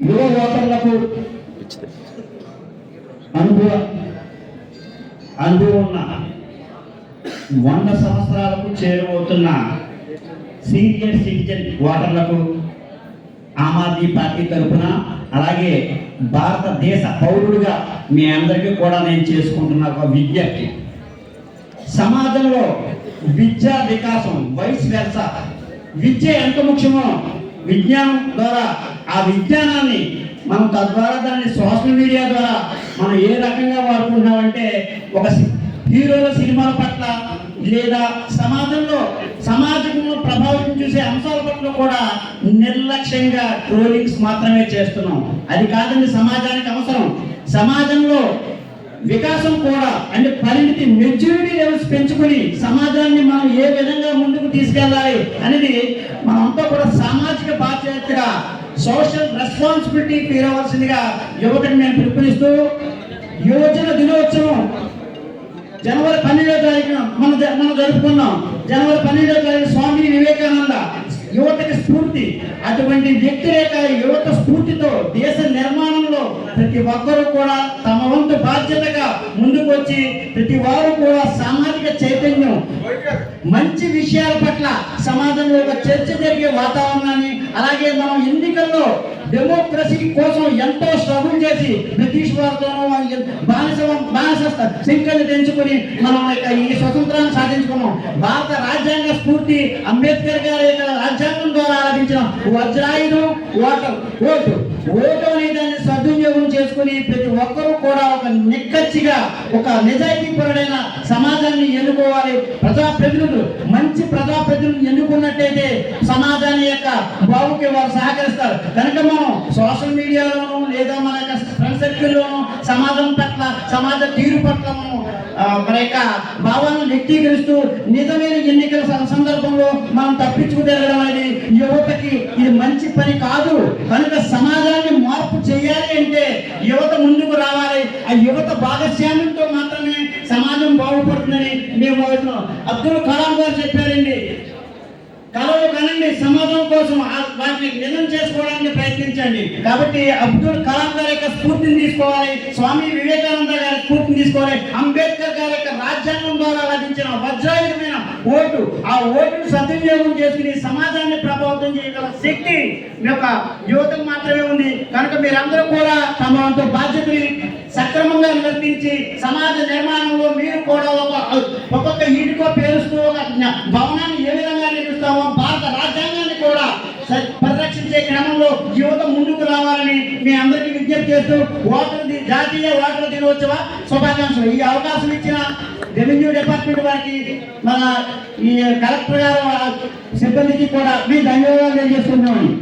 యువ ఓటర్లకు అనుభవ అనుభవం ఉన్న వంద సంవత్సరాలకు చేరువవుతున్న సీనియర్ సిటిజన్ ఓటర్లకు ఆమ్ ఆద్మీ పార్టీ తరఫున అలాగే భారతదేశ పౌరుడిగా మీ అందరికీ కూడా నేను చేసుకుంటున్న ఒక విజ్ఞప్తి. సమాజంలో విద్యా వికాసం వయసు వెరస విద్య ఎంత ముఖ్యమో విజ్ఞానం ద్వారా ఆ విజ్ఞానాన్ని మనం తద్వారా దాన్ని సోషల్ మీడియా ద్వారా మనం ఏ రకంగా వాడుకుంటున్నామంటే ఒక హీరోల సినిమాల పట్ల లేదా సమాజంలో సమాజంలో ప్రభావితం చూసే అంశాల పట్ల కూడా నిర్లక్ష్యంగా ట్రోలింగ్స్ మాత్రమే చేస్తున్నాం. అది కాదండి సమాజానికి అవసరం. సమాజంలో వికాసం కూడా అంటే పరిణితి మెచ్యూరిటీ లెవెల్స్ పెంచుకొని సమాజాన్ని మనం ఏ విధంగా ముందుకు తీసుకెళ్ళాలి అనేది మనంతా కూడా సామాజిక బాధ్యతగా సోషల్ రెస్పాన్సిబిలిటీ తీరవలసిందిగా యువకుని నేను పిలుపునిస్తూ యువజన దినోత్సవం జనవరి పన్నెండో తారీఖున మన మనం జరుపుకున్నాం. జనవరి పన్నెండో తారీఖు స్వామి యువతకి స్ఫూర్తి అటువంటి వ్యక్తి యొక్క యువత స్ఫూర్తితో దేశ నిర్మాణంలో ప్రతి ఒక్కరూ కూడా తమ వంతు బాధ్యతగా వచ్చి ప్రతి వారు కూడా సామాజిక చైతన్యం మంచి విషయాల పట్ల సమాజంలో ఒక చర్చ జరిగే వాతావరణాన్ని అలాగే మనం ఎన్నికల్లో డెమోక్రసీ కోసం ఎంతో స్ట్రగుల్ చేసి బ్రిటిష్ వారితోనూ బానిస బానిస సింకల్ని తెంచుకొని మనం ఈ స్వతంత్రాన్ని సాధించుకున్నాం. భారత రాజ్యాంగ స్ఫూర్తి అంబేద్కర్ గారి యొక్క రాజ్యాంగం ద్వారా ఆరాధించిన వజ్రాయుధం ఓటు ఓటు. ఓటు చేసుకుని ప్రతి ఒక్కరూ కూడా ఒక నిక్కచ్చిగా ఒక నిజాయితీపరుడైన సమాజాన్ని ఎన్నుకోవాలి. ప్రజాప్రతినిధులు మంచి ప్రజాప్రతినిధులు ఎన్నుకున్నట్టయితే సమాజాన్ని యొక్క బావుకి వారు సహకరిస్తారు. కనుక మనం సోషల్ మీడియాలోనూ లేదా మన యొక్క ఫ్రెండ్ సర్కిల్లోనూ సమాజం పట్ల సమాజ తీరు పట్ల మనం మన యొక్క భావాలను వ్యక్తీకరిస్తూ నిజమైన ఎన్నికల సందర్భంలో మనం తప్పించుకు తిరగడం అనేది యువతకి ఇది మంచి పని కాదు కనుక సమాజాన్ని మార్పు చేయాలి అంటే యువత ముందుకు రావాలి ఆ యువత భాగస్వామ్యంతో మాత్రమే సమాజం బాగుపడుతుందని మేము అబ్దుల్ కలాం గారు చెప్పారండి కలలు కనండి సమాజం కోసం వాటిని నిజం చేసుకోవడానికి ప్రయత్నించండి. కాబట్టి అబ్దుల్ కలాం గారి యొక్క స్ఫూర్తిని తీసుకోవాలి స్వామి వివేకానంద గారి స్ఫూర్తిని తీసుకోవాలి అంబేద్కర్ గారి యొక్క రాజ్యాంగం ద్వారా లభించిన వజ్రాయుధమైన ఓటు ఆ ఓటును సద్వినియోగం చేసుకుని సమాజాన్ని ప్రభావితం చేయగల శక్తి మీ యొక్క యువతకు మాత్రమే ఉంది. కనుక మీరందరూ కూడా తమ వంతు బాధ్యతని సమాజ నిర్మాణంలో మీరు కూడా ఒక ఒక్కొక్క ఇంటికో పేరుస్తూ ఒక భవనాన్ని ఏ విధంగా నిర్మిస్తామో భారత రాజ్యాంగాన్ని కూడా పరిరక్షించే క్రమంలో యువత ముందుకు రావాలని మీ అందరికీ విజ్ఞప్తి చేస్తూ ఓటర్ ది- జాతీయ ఓటర్ దినోత్సవ శుభాకాంక్షలు. ఈ అవకాశం ఇచ్చిన రెవెన్యూ డిపార్ట్మెంట్ వారికి మన ఈ కలెక్టర్ గారు సిబ్బందికి కూడా మీ ధన్యవాదాలు తెలియజేస్తున్నామని